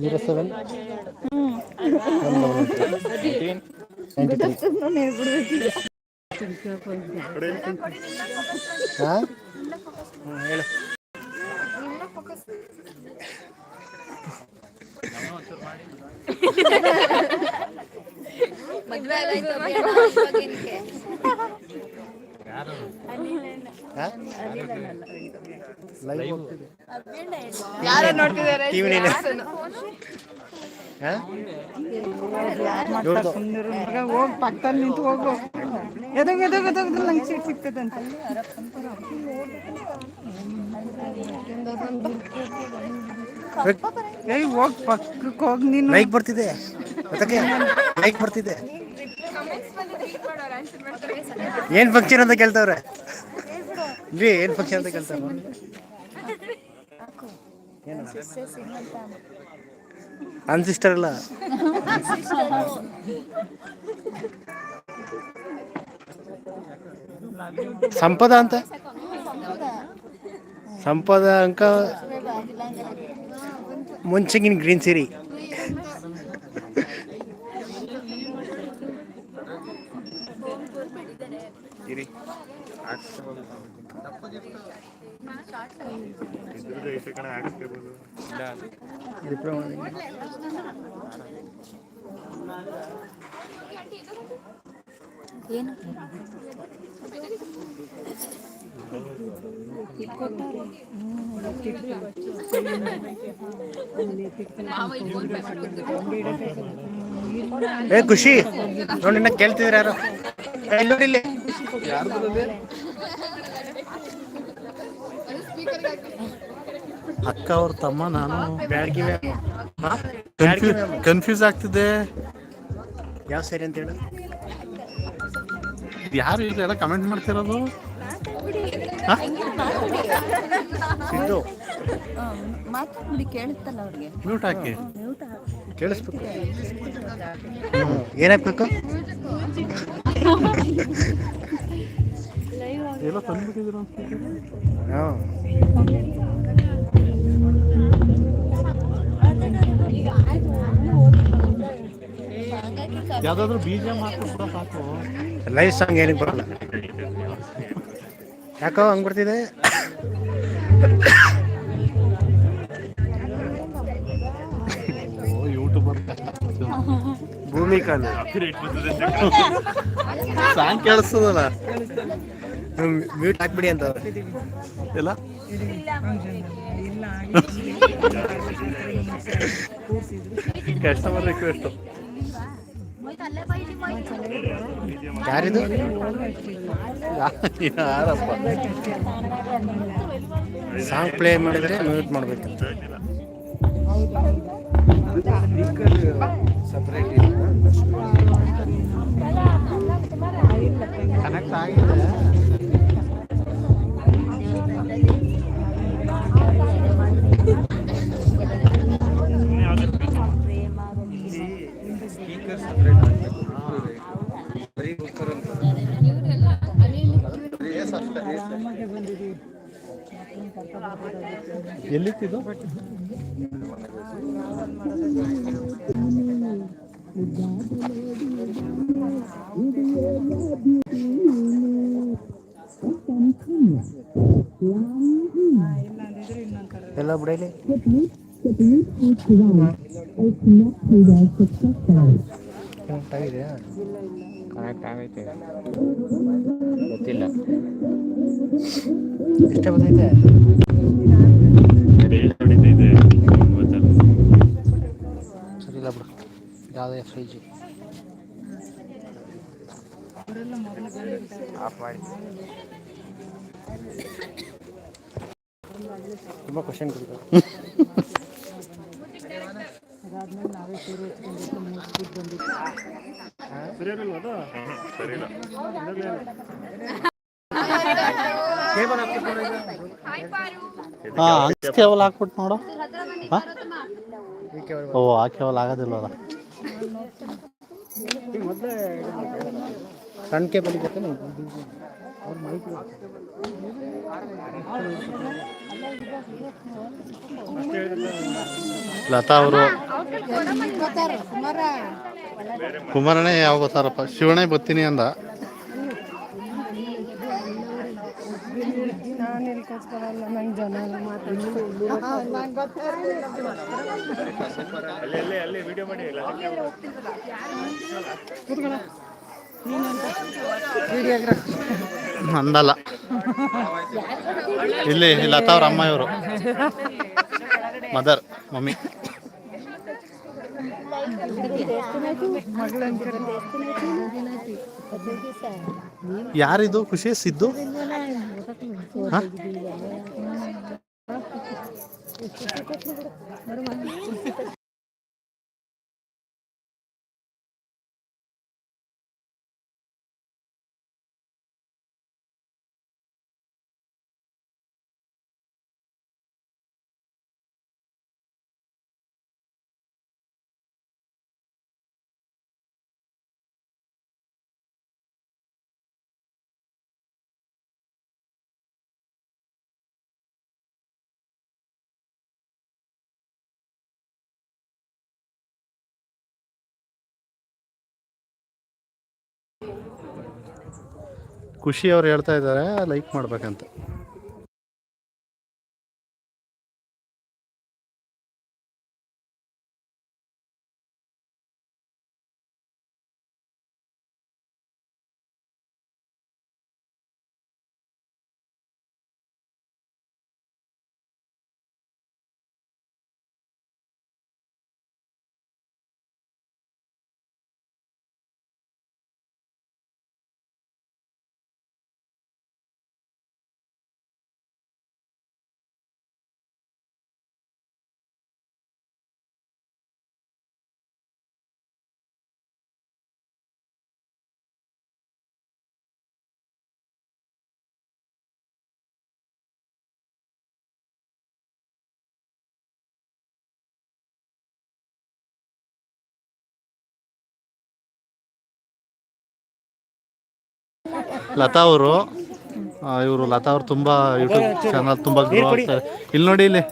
Zero seven ಹಾಂ ಹೇಳು ಮದ್ವೆ ಯಾರೋ ನೋಡ್ತಿದ್ದಾರೆ. ಹೋಗಿ ಪಕ್ಕದಲ್ಲಿ ನಿಂತು ಹೋಗು. ಎದಾಗ ಎದಾಗ ಎದಾಗ ನಂಗೆ ಸೀಟ್ ಸಿಗ್ತದಂತ ಏಯ್ ಹೋಗ್ ಪಕ್ಕಕ್ಕೆ ಹೋಗಿ ನೀನು. ಲೈಕ್ ಬರ್ತಿದೆ. ಲೈಕ್ ಬರ್ತಿದೆ. ಏನ್ ಫಂಕ್ಷನ್ ಅಂತ ಕೇಳ್ತಾವ್ರೆ? ಏನ್ ಫಂಕ್ಷನ್ ಅಂತ ಕೇಳ್ತಾವ ಅನ್ ಸಿಸ್ಟರ್ ಅಲ್ಲ? ಸಂಪದ ಅಂತ? ಸಂಪದ ಅಂಕ? ಮುಂಚೆಗಿನ ಗ್ರೀನ್ ಸಿರಿ ಏನು ಏ ಖುಷಿ. ನೋಡಿ ಕೇಳ್ತಿದ್ರ ಯಾರು? ಎಲ್ಲೋ ಇಲ್ಲಿ. ಅಕ್ಕ ಅವ್ರ ತಮ್ಮ ನಾನು. ಬ್ಯಾಡ್ಗಿ ಕನ್ಫ್ಯೂಸ್ ಆಗ್ತಿದೆ. ಯಾವ ಸರಿ ಅಂತ ಹೇಳು. ಯಾರು ಎಲ್ಲ ಕಮೆಂಟ್ ಮಾಡ್ತಿರೋದು? ಸಿದ್ದು. ಮಾತಾಡ್ಬಿಡಿ ಕೇಳುತ್ತಲ್ಲ ಅವ್ರಿಗೆ. ಮ್ಯೂಟ್ ಹಾಕಿ. ಕೇಳಿಸ್ಬೇಕು. ಏನಾಗ್ಬೇಕು? ಎಲ್ಲ ತಂದ್ಬಿಟ್ಟಿದ್ರು ಹಾಂ. ಯಾವ್ದಾದ್ರು ಬೀಜ ಮಾಡ್ಕೊಂಡು ಸಾಕು. ಲೈವ್ ಸಾಂಗ್ ಏನಕ್ಕೆ ಬರಲ್ಲ. ಯಾಕೋ ಹಂಗ್ ಬರ್ತಿದೆ ಓ ಯೂಟ್ಯೂಬರ್ ಭೂಮಿ ಕಾಲ ಸಾಂಗ್ ಕೇಳಿಸ್ತದಲ್ಲ. ಮ್ಯೂಟ್ ಹಾಕ್ಬಿಡಿ ಅಂತ ಎಲ್ಲ ಕಸ್ಟಮರ್ ರಿಕ್ವೆಸ್ಟ್ ಯಾರಿದು? ಯಾರಪ್ಪ? ಸಾಂಗ್ ಪ್ಲೇ ಮಾಡಿದ್ರೆ ಮ್ಯೂಟ್ ಮಾಡಬೇಕು. ಕನೆಕ್ಟ್ ಆಗಿದೆ. ಎಲ್ಲಿತ್ತಿದ್ದು ಎಲ್ಲ ಬಿಡಲಿ ಕನೆಕ್ಟ್ ಆಗಿದೆಯಾ ಕನೆಕ್ಟ್ ಆಗೈತೆ. ಗೊತ್ತಿಲ್ಲ. ಇಷ್ಟ ಬಂದೈತೆ ಸರಿ ಇಲ್ಲ ಬಿಡು ಯಾವುದೇ ಎಫ್ ಐ ಜಿ ಆಫ್ ಮಾಡಿ ತುಂಬ ಕ್ವಶನ್ ಕೊಡ್ತಾರೆ ಕೇಬಲ್ ಹಾಕ್ಬಿಟ್ಟು ಹಾ ಹಂಗೆ ಕೇವಲ್ ಹಾಕ್ಬಿಟ್ಟು ನೋಡು. ಹಾ? ಓ ಆ ಕೇವಲ ಮೊದಲೇ ಸಣ್ಣ ಕೇಬಲ್ ಲತಾ ಅವರು. ಕುಮಾರನೇ ಯಾವ ಗೊತ್ತಾರಪ್ಪ? ಶಿವನೇ ಬರ್ತೀನಿ ಅಂದ. ಕೂತ್ಕೊಳ್ಳಲ್ಲ ನಂಗೆ ಜನ ಎಲ್ಲ ಅಂದಲ್ಲ ಇಲ್ಲಿ ಲತಾ ಅವ್ರ ಅಮ್ಮ ಇವರು ಮದರ್ ಮಮ್ಮಿ. ಯಾರಿದು? ಖುಷಿ ಸಿದ್ದು? なるほどね。ಖುಷಿ ಅವ್ರು ಹೇಳ್ತಾ ಇದ್ದಾರೆ ಲೈಕ್ ಮಾಡ್ಬೇಕಂತ. ಲತಾ ಅವರು ಇವರು ಲತಾ ಅವರು ತುಂಬಾ ಯೂಟ್ಯೂಬ್ ಚಾನಲ್ ತುಂಬಾ ಗ್ರೋ ಆಗ್ತಾರೆ ಇಲ್ಲಿ ನೋಡಿ ಇಲ್ಲಿ.